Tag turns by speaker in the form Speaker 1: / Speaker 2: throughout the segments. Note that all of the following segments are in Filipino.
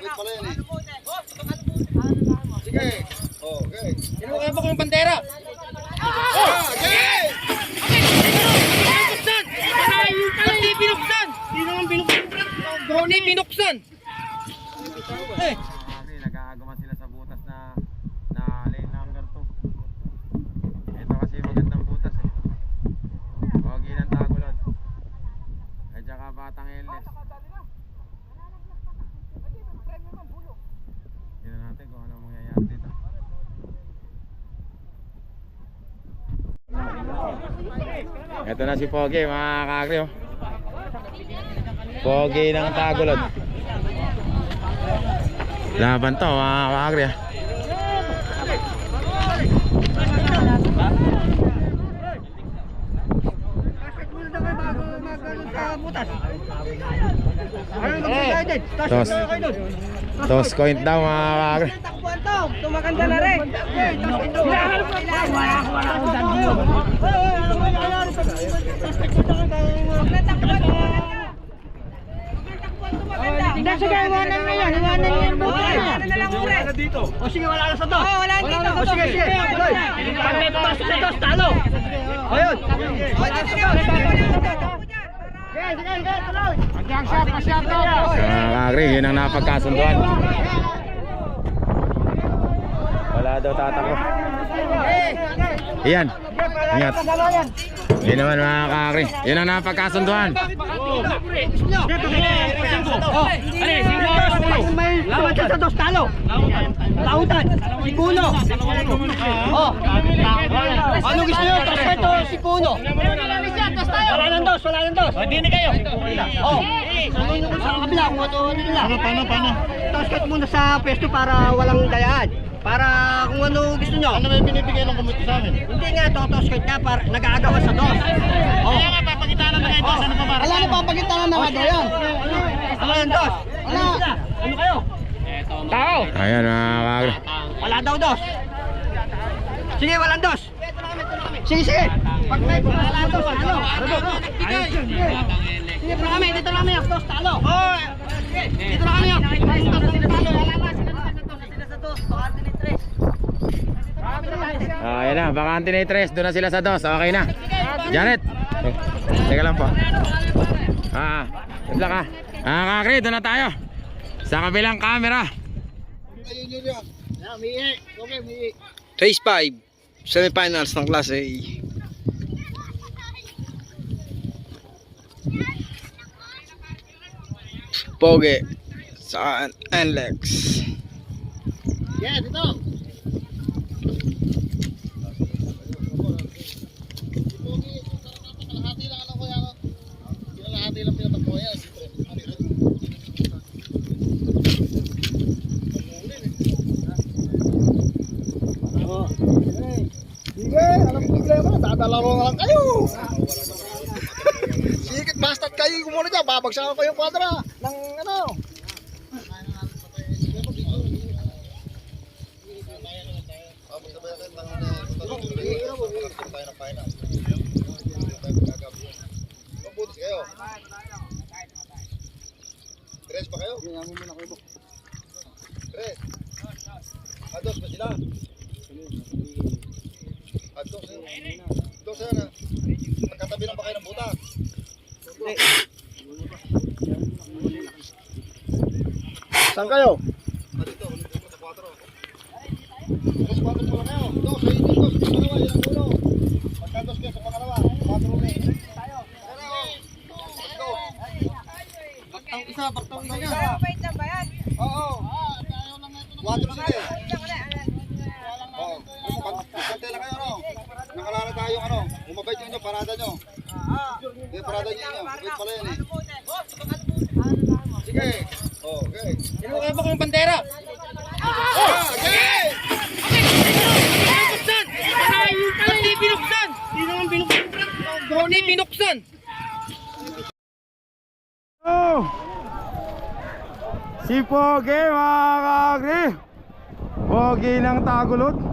Speaker 1: Wait pala yan eh. Sige. Oh, okay.
Speaker 2: Kinuha mo kong bandera.
Speaker 1: Ah, okay!
Speaker 2: Binuksan! Hindi binuksan! Hindi naman binuksan. Hindi binuksan. Eh,
Speaker 3: Grabe, nag-aagawan sila sa butas na na lane number 2. Ito kasi magandang butas eh. Pogi ng tagulod. At saka batang endless. Tignan natin kung ano mangyayari dito. Ito na si Pogi mga kakri oh. Pogi ng tagulod. Laban to mga kakri ah. Tos. Tos coin daw mga kakri.
Speaker 4: Tumakanda na rin. Hindi, sige, iwanan na yan. Iwanan buto niya. Iwanan na lang ure.
Speaker 5: O sige, wala na sa dos.
Speaker 4: Oo, wala dito.
Speaker 5: O sige, sige. Tuloy. Pag may pumasok sa dos, talo. Ayun.
Speaker 4: O, dito na, wala na lang ito. Takbo niya.
Speaker 3: Mga kakri, yun ang napagkasunduan. Daw tatakbo. Iyan. Ingat. Yun naman mga kakri. Yun ang napagkasunduan.
Speaker 5: May pumasok sa dos, talo. Lautan. Si Kuno. Oh. Ano gusto nyo? Ito si Kuno. Wala nang dos, wala nang dos. Hindi na kayo. Oh. Sa kabila, kung ano nila. Paano, paano, paano? Tasket muna sa pwesto para walang dayaan. Para nyo. Ano may binibigay ng komite sa amin? Hindi nga, totosket nga para nag-aagawa sa dos. Oh. Kaya nga, papagitanan na kayo dos. Ano pa para? Wala na papagitanan na nga yan. Wala nang dos. Wala. Ano kayo? Tao.
Speaker 3: Ayan mga.
Speaker 5: Wala daw dos. Sige, walang dos. Sige, sige. Pag may wala dos, ano? Ayun, sige. Sige, dito na kami. Dos, talo. Oh, dito na kami. Dos, talo. Wala na, sila na sa dos. Sila sa dos. Bakante ni Tres.
Speaker 3: Ah, ayan na, bakante na yung tres. Doon na sila sa dos. Okay na. Janet. Eh, teka lang po. Ah, good luck ah. Ah, kakri, doon na tayo. Sa kabilang camera.
Speaker 2: Race 5. Semifinals ng Class A. Poge. Sa Alex.
Speaker 5: Yeah, dito.
Speaker 1: Kalahati lang ano kuya. Kalahati lang pinatakbo yan. Sige, ko problema. Dadalaro na lang kayo. Sige, basta't kayo kumuna dyan. Babagsakan ko yung kwadra ng ano. Mabuti kayo. Tres ba kayo? Namin muna kayo. Tres. Ados ba sila? Ados eh. Yan ah. Magkatabi lang ba kayo ng buta? Saan kayo? Dito, sa 4. Dos, quatro pala kayo. Dos, ayun dito. Sa pangalawa, yan ang uno. Pagka dos kayo sa pangalawa, 4 ulit. Tayo.
Speaker 4: Lang ba lang.
Speaker 1: Oo. Pagkante na kayo, ano? Nakalala tayo, ano? Umabay nyo, parada nyo. Hindi, parada nyo nyo. Wait pala yan eh. Sige. Oh, okay.
Speaker 2: Kinuha mo kong bandera.
Speaker 1: Ah, okay!
Speaker 2: Binuksan! Hindi binuksan! Hindi naman binuksan. Hindi binuksan.
Speaker 3: Oh! Si Pogi mga kakri. Pogi ng tagulod.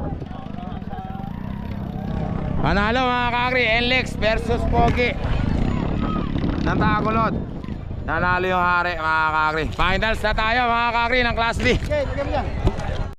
Speaker 3: Panalo mga kakri. NLEX versus Pogi. Ng tagulod. Nanalo yung hari mga kakri. Finals na tayo mga kakri ng Class B.
Speaker 1: Okay.